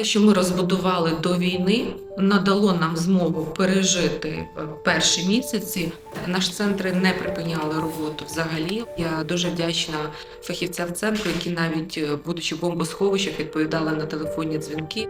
Те, що ми розбудували до війни, надало нам змогу пережити е, перші місяці. Наш центр не припиняли роботу взагалі. Я дуже вдячна фахівцям центру, які навіть е, будучи в бомбосховищах, відповідали на телефонні дзвінки.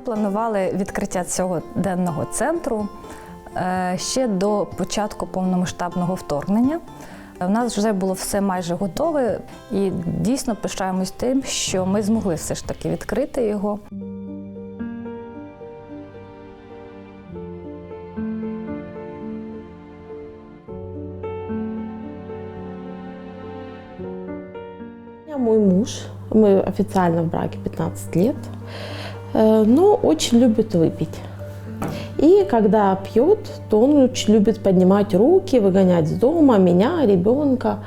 Планували відкриття цього денного центру е, ще до початку повномасштабного вторгнення. У нас вже було все майже готове, і дійсно пишаємось тим, що ми змогли все ж таки відкрити його. мой муж, мы официально в браке 15 лет, но очень любит выпить. И когда пьет, то он очень любит поднимать руки, выгонять с дома меня, ребенка.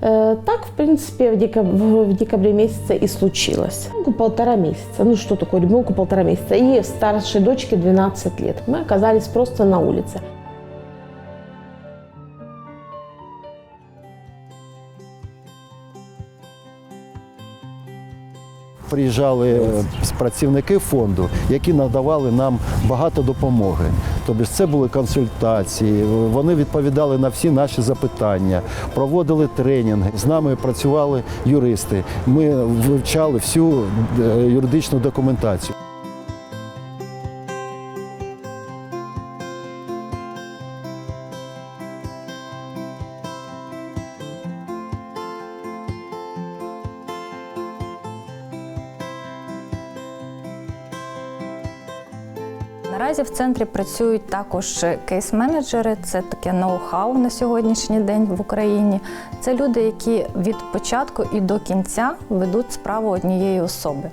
Э, Так, в принципе, в декабре, в декабре месяце и случилось. Ребенку полтора месяца. Ну, что такое ребенку полтора месяца? И старшей дочке 12 лет. Мы оказались просто на улице. Приїжджали е, працівники фонду, які надавали нам багато допомоги. Тобто це були консультації, вони відповідали на всі наші запитання, проводили тренінги. З нами працювали юристи. Ми вивчали всю е, юридичну документацію. Наразі в центрі працюють також кейс-менеджери. Це таке ноу-хау на сьогоднішній день в Україні. Це люди, які від початку і до кінця ведуть справу однієї особи.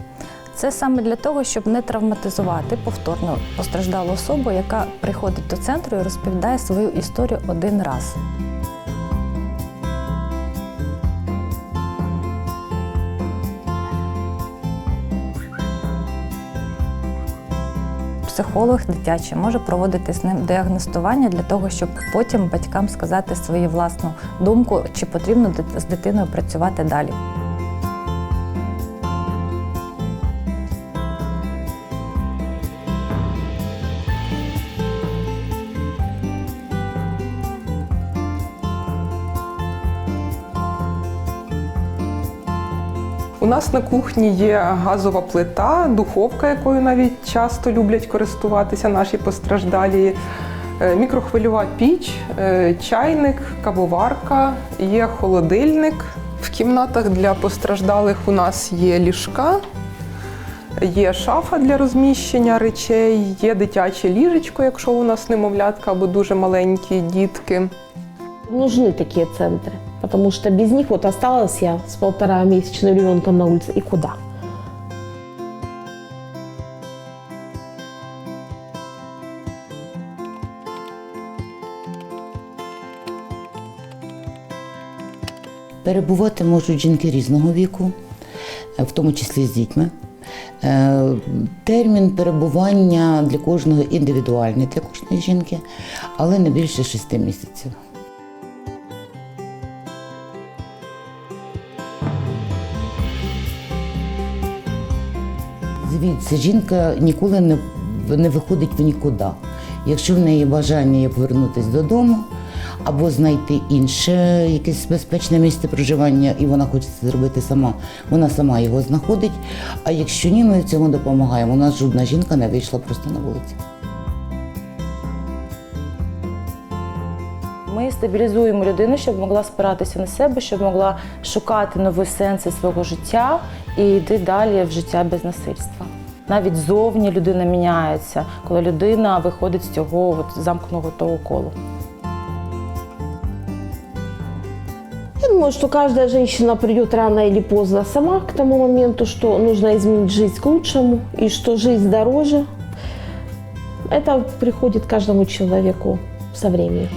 Це саме для того, щоб не травматизувати повторно постраждалу особу, яка приходить до центру і розповідає свою історію один раз. Психолог дитячий може проводити з ним діагностування для того, щоб потім батькам сказати свою власну думку, чи потрібно з дитиною працювати далі. У нас на кухні є газова плита, духовка, якою навіть часто люблять користуватися наші постраждалі, е, мікрохвильова піч, е, чайник, кавоварка, є холодильник. В кімнатах для постраждалих у нас є ліжка, є шафа для розміщення речей, є дитяче ліжечко, якщо у нас немовлятка або дуже маленькі дітки. Нужны такие центры, потому что без них вот осталась я с полтора месячным ребенком на улице. И куда? Перебувати можуть жінки різного віку, в тому числі з дітьми. Е, Термін перебування для кожного індивідуальний для кожної жінки, але не більше шести місяців. Звідси жінка ніколи не, не виходить в нікуди. Якщо в неї бажання є повернутися додому або знайти інше якесь безпечне місце проживання, і вона хоче це зробити сама, вона сама його знаходить. А якщо ні, ми в цьому допомагаємо. У нас жодна жінка не вийшла просто на вулицю. Стабілізуємо людину, щоб могла спиратися на себе, щоб могла шукати нові сенси свого життя і йти далі в життя без насильства. навіть зовні людина міняється, коли людина виходить з цього от, замкненого того колу. Я думаю, что каждая женщина придет рано или поздно сама к тому моменту, что нужно изменить жизнь к лучшему и что жизнь дороже. Это приходит каждому человеку со временем.